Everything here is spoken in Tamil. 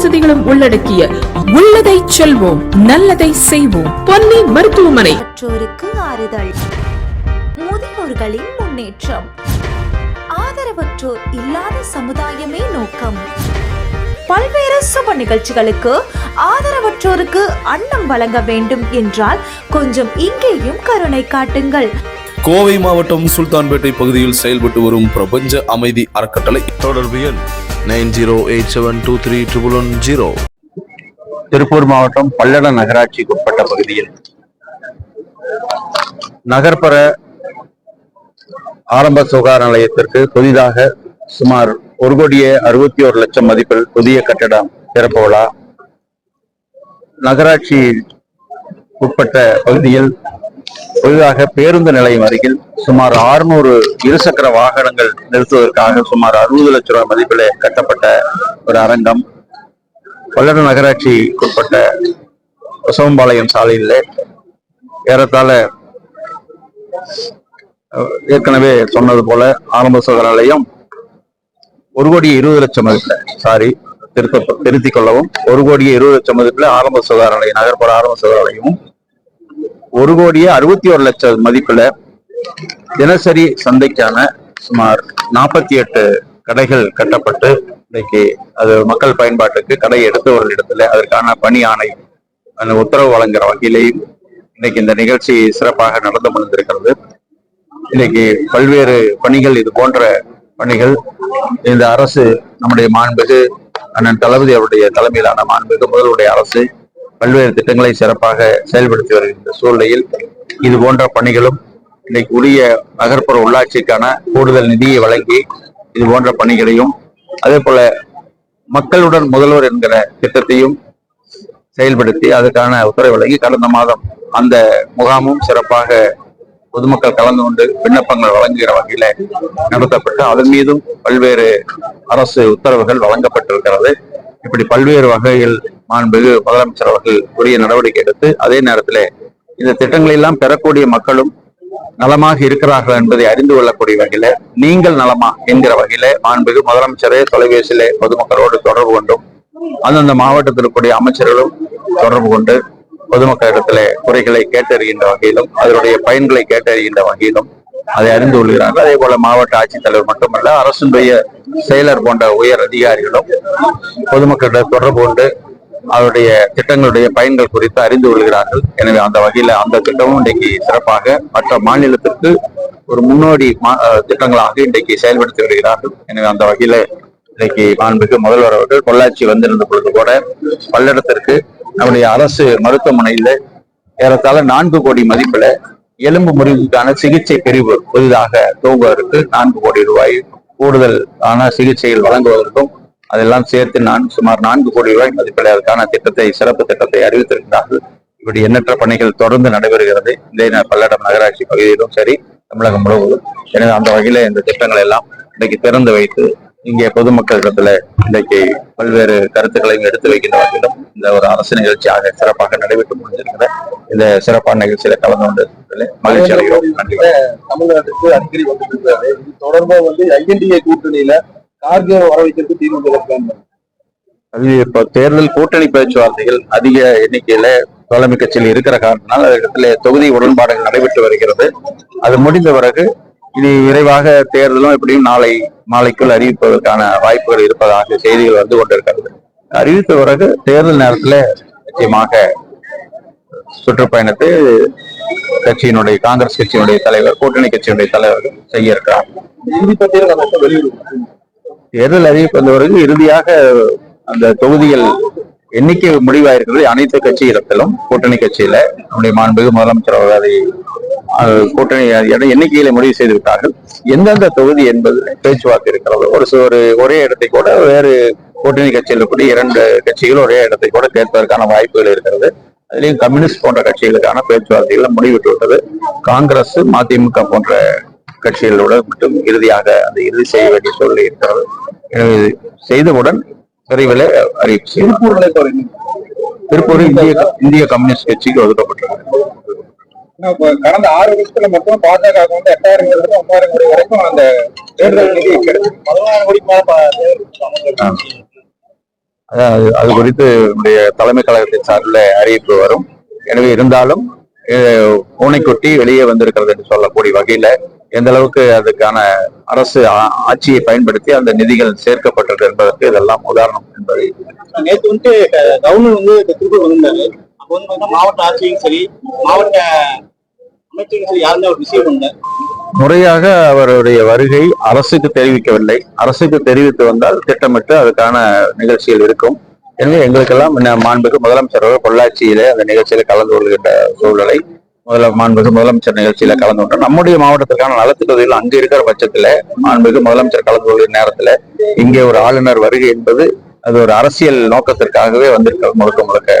வசதிகளும் உள்ளடக்கிய உள்ளதை செல்வோம் நல்லதை செய்வோம். பொன்னி மருத்துவமனை. மற்றோருக்கு ஆறுதல். முதியோர்களின் முன்னேற்றம். ஆதரவற்றோர் இல்லாத சமுதாயமே நோக்கம். பல்வேறு சுப நிகழ்ச்சிகளுக்கு ஆதரவற்றோருக்கு அன்னம் வழங்க வேண்டும் என்றால் கொஞ்சம் இங்கேயும் கருணை காட்டுங்கள். கோவை மாவட்டம் சுல்தான்பேட்டை பகுதியில் செயல்பட்டு வரும் பிரபஞ்ச அமைதி அறக்கட்டளை தொடர்பு எண் nine zero eight seven two three triple one zero. Tiruppur மாவட்டம் பல்லடம் நகராட்சிக்கு உட்பட்ட பகுதியில் நகர்ப்புற ஆரம்ப சுகாதார நிலையத்திற்கு புதிதாக சுமார் ஒரு கோடியே அறுபத்தி ஒரு லட்சம் மதிப்பில் புதிய கட்டடம் திறப்பு விழா. நகராட்சி உட்பட்ட பகுதியில் புதிதாக பேருந்து நிலையம் அருகில் சுமார் 600 இருசக்கர வாகனங்கள் நிறுத்துவதற்காக சுமார் அறுபது லட்ச ரூபாய் மதிப்பிலே கட்டப்பட்ட ஒரு அரங்கம். பல்லடம் நகராட்சிக்குட்பட்ட பசவம்பாளையம் சாலையில் ஏறத்தாழ ஏற்கனவே சொன்னது போல ஆரம்ப சுகராலயம் ஒரு கோடி இருபது லட்சம் மதிப்பில் சாரி திருத்த திருத்திக் கொள்ளவும் ஒரு கோடியே இருபது லட்சம் மதிப்பில் ஆரம்ப சுகாதார நிலையம் நகர்ப்புற ஆரம்ப சுகாதார நிலையமும் ஒரு கோடியே அறுபத்தி ஒரு லட்சம் மதிப்புல தினசரி சந்தைக்கான சுமார் நாற்பத்தி எட்டு கடைகள் கட்டப்பட்டு இன்னைக்கு அது மக்கள் பயன்பாட்டுக்கு கடை எடுத்தவர்கள் இடத்துல அதற்கான பணி ஆணை அந்த உத்தரவு வழங்குற வகையிலேயும் இன்னைக்கு இந்த நிகழ்ச்சி சிறப்பாக நடந்து முடிந்திருக்கிறது. இன்னைக்கு பல்வேறு பணிகள் இது போன்ற பணிகள். இந்த அரசு நம்முடைய மாண்புகு அண்ணன் தளபதி அவருடைய தலைமையிலான மாண்புகு முதல்வருடைய அரசு பல்வேறு திட்டங்களை சிறப்பாக செயல்படுத்தி வருகின்ற சூழ்நிலையில் இது போன்ற பணிகளும் இன்னைக்கு உரிய நகர்ப்புற உள்ளாட்சிக்கான கூடுதல் நிதியை வழங்கி இது போன்ற பணிகளையும் அதே போல மக்களுடன் முதல்வர் என்கிற திட்டத்தையும் செயல்படுத்தி அதற்கான உத்தரவு வழங்கி கடந்த மாதம் அந்த முகாமும் சிறப்பாக பொதுமக்கள் கலந்து கொண்டு விண்ணப்பங்கள் வழங்குகிற வகையில நடத்தப்பட்டு அதன் மீதும் பல்வேறு அரசு உத்தரவுகள் வழங்கப்பட்டிருக்கிறது. இப்படி பல்வேறு வகையில் மாண்புமிகு முதலமைச்சர் அவர்கள் உரிய நடவடிக்கை எடுத்து அதே நேரத்தில் இந்த திட்டங்களை எல்லாம் பெறக்கூடிய மக்களும் நலமாக இருக்கிறார்கள் என்பதை அறிந்து கொள்ளக்கூடிய வகையில நீங்கள் நலமா என்கிற வகையில மாண்புமிகு முதலமைச்சரே தொலைபேசியிலே பொதுமக்களோடு தொடர்பு கொண்டும் அந்தந்த மாவட்டத்தில் இருக்கக்கூடிய அமைச்சர்களும் தொடர்பு கொண்டு பொதுமக்களிடத்திலே குறைகளை கேட்டறிகின்ற வகையிலும் அதனுடைய பயன்களை கேட்டறிகின்ற வகையிலும் அதை அறிந்து கொள்கிறார்கள். அதே போல மாவட்ட ஆட்சித்தலைவர் மட்டுமல்ல அரசுடைய செயலர் போன்ற உயர் அதிகாரிகளும் பொதுமக்களிடம் தொடர்பு கொண்டு அவருடைய திட்டங்களுடைய பயன்கள் குறித்து அறிந்து கொள்கிறார்கள். எனவே அந்த வகையில அந்த திட்டமும் இன்றைக்கு சிறப்பாக மற்ற மாநிலத்திற்கு ஒரு முன்னோடி மா- திட்டங்களாக இன்றைக்கு செயல்படுத்தி வருகிறார்கள். எனவே அந்த வகையில இன்றைக்கு மாண்புக்கு முதல்வர் அவர்கள் பொள்ளாச்சி வந்திருந்த பொழுது கூட பல்லடத்திற்கு நம்முடைய அரசு மருத்துவமனையில ஏறத்தாழ நான்கு கோடி மதிப்புல எலும்பு முறிவுக்கான சிகிச்சை பிரிவு புதிதாக துவங்குவதற்கு நான்கு கோடி ரூபாய் கூடுதல் ஆன சிகிச்சைகள் வழங்குவதற்கும் அதெல்லாம் சேர்த்து நான் சுமார் நான்கு கோடி ரூபாய் மதிப்பில் அதற்கான திட்டத்தை சிறப்பு திட்டத்தை அறிவித்திருக்கிறார்கள். இப்படி எண்ணற்ற பணிகள் தொடர்ந்து நடைபெறுகிறது. இந்த பல்லடம் நகராட்சி பகுதியிலும் சரி தமிழகம் முழுவதும். எனவே அந்த வகையில இந்த திட்டங்களை எல்லாம் இன்னைக்கு திறந்து வைத்து இங்கே பொதுமக்களிடத்துல இன்றைக்கு பல்வேறு கருத்துக்களையும் எடுத்து வைக்கின்ற வகையிலும் இந்த ஒரு அரசு நிகழ்ச்சியாக சிறப்பாக நடைபெற்று முடிஞ்சிருக்கிற இந்த சிறப்பான நிகழ்ச்சியில கலந்து கொண்டு மகிழ்ச்சி அடைகிறோம். தமிழ்நாட்டுக்கு அடிக்கடி வந்து தொடர்பா வந்து ஐஎன்டிஏ கூட்டணியில கார்கே வர வைக்கிறது திமுக பிளான் அது இப்போ தேர்தல் கூட்டணி பேச்சுவார்த்தைகள் அதிக எண்ணிக்கையில தோழமை கட்சியில் இருக்கிற காரணத்தினால் அதில் தொகுதி உடன்பாடுகள் நடைபெற்று வருகிறது. அது முடிந்த பிறகு இனி விரைவாக தேர்தலும் எப்படியும் நாளை மாலைக்குள் அறிவிப்பதற்கான வாய்ப்புகள் இருப்பதாக செய்திகள் வந்து கொண்டிருக்கிறது. அறிவித்த பிறகு தேர்தல் நேரத்துல நிச்சயமாக சுற்றுப்பயணத்தை கட்சியினுடைய காங்கிரஸ் கட்சியினுடைய தலைவர் கூட்டணி கட்சியினுடைய தலைவர்கள் செய்ய இருக்கிறார். தேர்தல் அறிவிப்பு பிறகு இறுதியாக அந்த தொகுதிகள் எண்ணிக்கை முடிவாயிருக்கிறது. அனைத்து கட்சியிடத்திலும் கூட்டணி கட்சியில. நம்முடைய மாண்புமிகு முதலமைச்சர் அவர்கள் அதை கூட்டணி எண்ணிக்கையில முடிவு செய்து விட்டார்கள் எந்தெந்த தொகுதி என்பது பேச்சுவார்த்தை இருக்கிறது. ஒரு ஒரு ஒரே இடத்தை கூட வேறு கூட்டணி கட்சியில் கூட இரண்டு கட்சிகள் ஒரே இடத்தை கூட தேர்ப்பதற்கான வாய்ப்புகள் இருக்கிறது. அதுலேயும் கம்யூனிஸ்ட் போன்ற கட்சிகளுக்கான பேச்சுவார்த்தைகள் முடிவிட்டு விட்டது. காங்கிரஸ் மதிமுக போன்ற கட்சிகளோடு மட்டும் இறுதியாக அந்த இறுதி செய்ய வேண்டிய சூழ்நிலை இருக்கிறது. எனவே செய்தவுடன் விரைவில் அறிவிப்பு திருப்பூர்ல திருப்பூர் இந்திய இந்திய கம்யூனிஸ்ட் கட்சிக்கு இப்ப கடந்த ஆறு வருஷத்துல மட்டும் பாஜக வந்து எட்டாயிரம் கோடி இருந்து ஒன்பதாயிரம் கோடி வரைக்கும் அந்த தேர்தல் நிதி கிடைச்சு பதினாயிரம் கோடிக்கு மேல அது குறித்து நம்முடைய தலைமை கழகத்தின் சார்பில் அறிவிப்பு வரும். எனவே இருந்தாலும் பூனைக்குட்டி வெளியே வந்திருக்கிறது என்று சொல்லக்கூடிய வகையில எந்த அளவுக்கு அதுக்கான அரசு ஆட்சியை பயன்படுத்தி அந்த நிதிகள் சேர்க்கப்பட்டது என்பதற்கு இதெல்லாம் உதாரணம் என்பதை நேற்று வந்து கவர்னர் வந்து திருப்பூர் வந்திருந்தாரு. அப்போ வந்து மாவட்ட ஆட்சியும் சரி மாவட்ட அமைச்சரும் சரி யாருமே ஒரு விஷயம் பண்ணல. முறையாக அவருடைய வருகை அரசுக்கு தெரிவிக்கவில்லை. அரசுக்கு தெரிவித்து வந்தால் திட்டமிட்டு அதுக்கான நிகழ்ச்சிகள் இருக்கும். எனவே எங்களுக்கெல்லாம் மாண்புக்கு முதலமைச்சர் பொள்ளாச்சியிலே அந்த நிகழ்ச்சியில கலந்து கொள்கின்ற சூழ்நிலை முதல மாண்புமிகு முதலமைச்சர் நிகழ்ச்சியில கலந்து கொண்டு நம்முடைய மாவட்டத்திற்கான நலத்திட்டத்தில் அங்கு இருக்கிற பட்சத்துல மாண்புமிகு முதலமைச்சர் கலந்து கொள்கிற நேரத்துல இங்கே ஒரு ஆளுநர் வருகை என்பது அது ஒரு அரசியல் நோக்கத்திற்காகவே வந்திருக்கிறது முழுக்க முழுக்க.